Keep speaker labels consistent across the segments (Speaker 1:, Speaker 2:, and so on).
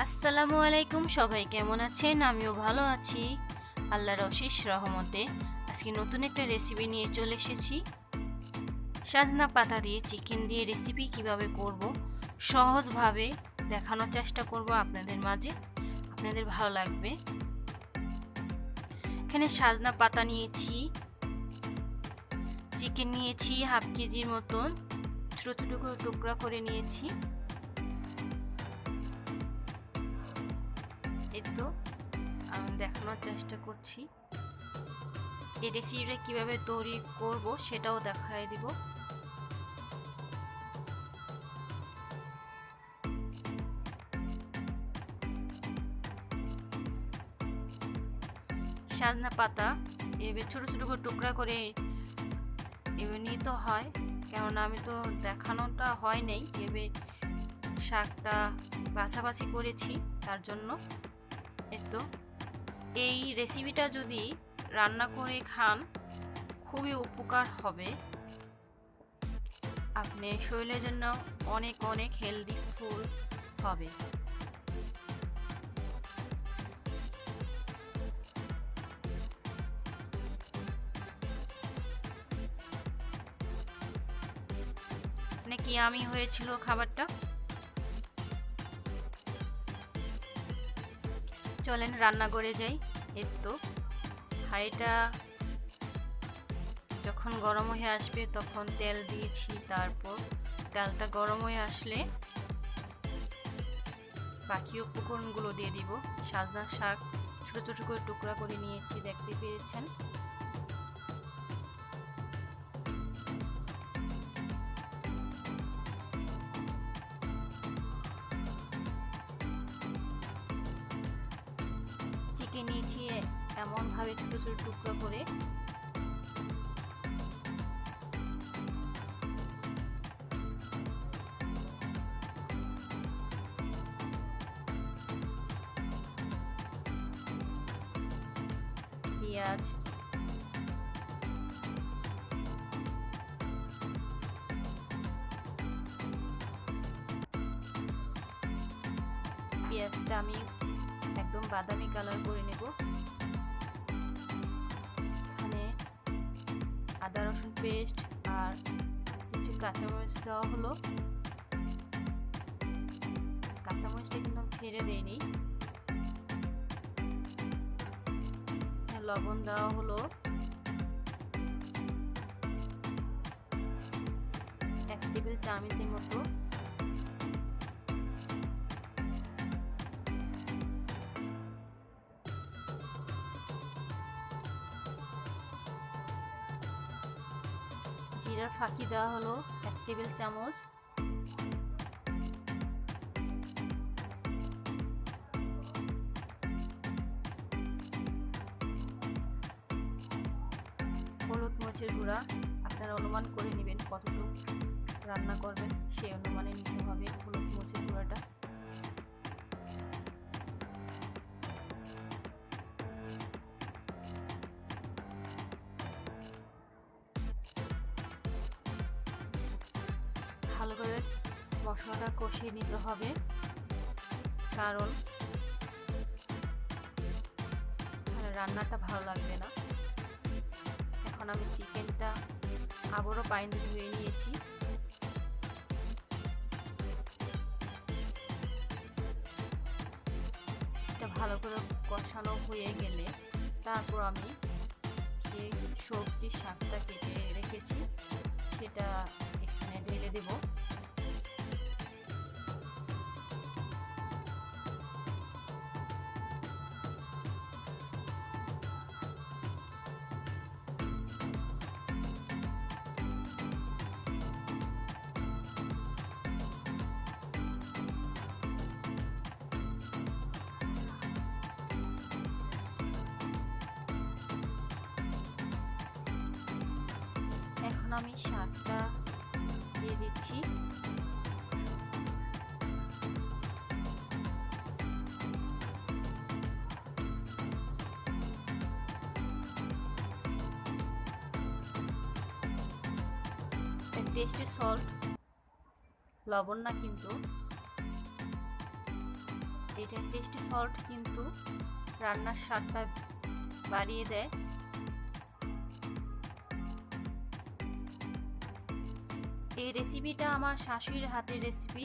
Speaker 1: আসসালামু আলাইকুম, সবাই কেমন আছেন? আমিও ভালো আছি। আল্লাহর অশেষ রহমতে আজকে নতুন একটা রেসিপি নিয়ে চলে এসেছি। সাজনা পাতা দিয়ে চিকেন দিয়ে রেসিপি কীভাবে করব, সহজভাবে দেখানোর চেষ্টা করব আপনাদের মাঝে। আপনাদের ভালো লাগবে। এখানে সাজনা পাতা নিয়েছি। চিকেন নিয়েছি হাফ কেজির মতন। ছোটো ছোটো করে টুকরা করে নিয়েছি। এই তো আমি দেখানোর চেষ্টা করছি। এই রেসিপিটা কীভাবে তৈরি করব সেটাও দেখাই দিব। সাজনা পাতা এবার ছোটো ছোটো করে টুকরা করে এবার নিতে হয়, কেননা আমি তো দেখানোটা হয় নাই এবার শাকটা বাছাবাছি করেছি তার জন্য। তো এই রেসিপিটা যদি রান্না করে খান, খুবই উপকার হবে। আপনি শরীরের জন্য অনেক অনেক হেলদি ফুল হবে। নাকি আমি হয়েছিল খাবারটা? চলেন রান্নাঘরে যাই। এর তো, হাঁড়িটা যখন গরম হয়ে আসবে তখন তেল দিয়েছি, তারপর তেলটা গরম হয়ে আসলে বাকি উপকরণগুলো দিয়ে দিব। সাজনা শাক ছোটো ছোটো করে টুকরা করে নিয়েছি, দেখতে পেরেছেন চিকেন নিয়েছি এমনভাবে ছোটো ছোটো টুকরো করে? পেঁয়াজ। পেঁয়াজটা আমি বাদামি কালার করে নেব। এখানে আদা, রসুন পেস্ট আর কিছু কাঁচামরিচ দেওয়া হলো। কাঁচামরিচটা কিন্তু আমি দেয়নি লবণ দেওয়া হলো। এক টেবিল চামচের মতো। জিরার ফাঁকি দেওয়া হলো এক টেবিল চামচ। হলুদ মরিচের গুঁড়া, আপনারা অনুমান করে নেবেন কতটুকু রান্না করবেন, সেই অনুমানে নিতে হবে হলুদ মরিচের গুঁড়াটা। ভালো করে মশলাটা কষিয়ে নিতে হবে। কারণ রান্নাটা ভালো লাগবে না। এখন আমি চিকেনটা আবারও পানি ধুয়ে নিয়েছি। এটা ভালো করে কষানো হয়ে গেলে তারপর আমি সেই সবজি শাকটা কেটে রেখেছি, সেটা এখানে ঢেলে দেব এখন আমি শাকটা দিয়ে দিচ্ছি টেস্টি সল্ট লবণ না কিন্তু। এটা টেস্টি সল্ট কিন্তু। রান্নার স্বাদটা বাড়িয়ে দেয়। এই রেসিপিটা আমার শাশুড়ির হাতের রেসিপি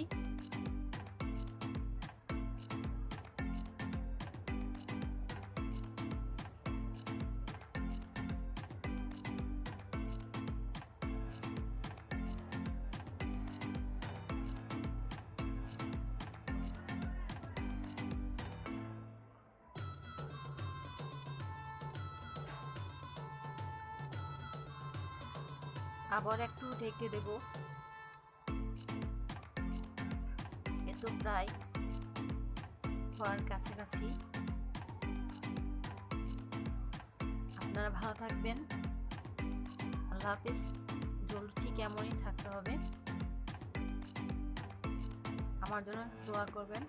Speaker 1: আবার একটু ঢেকে দেব। এ তো প্রায় হওয়ার কাছাকাছি। আপনারা ভালো থাকবেন। আল্লাহ হাফিজ। জল ঠিক এমনই থাকতে হবে। আমার জন্য দোয়া করবেন।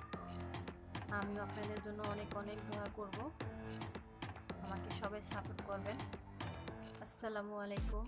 Speaker 1: আমিও আপনাদের জন্য অনেক অনেক দোয়া করব। আমাকে সবাই সাপোর্ট করবেন। আসসালামু আলাইকুম।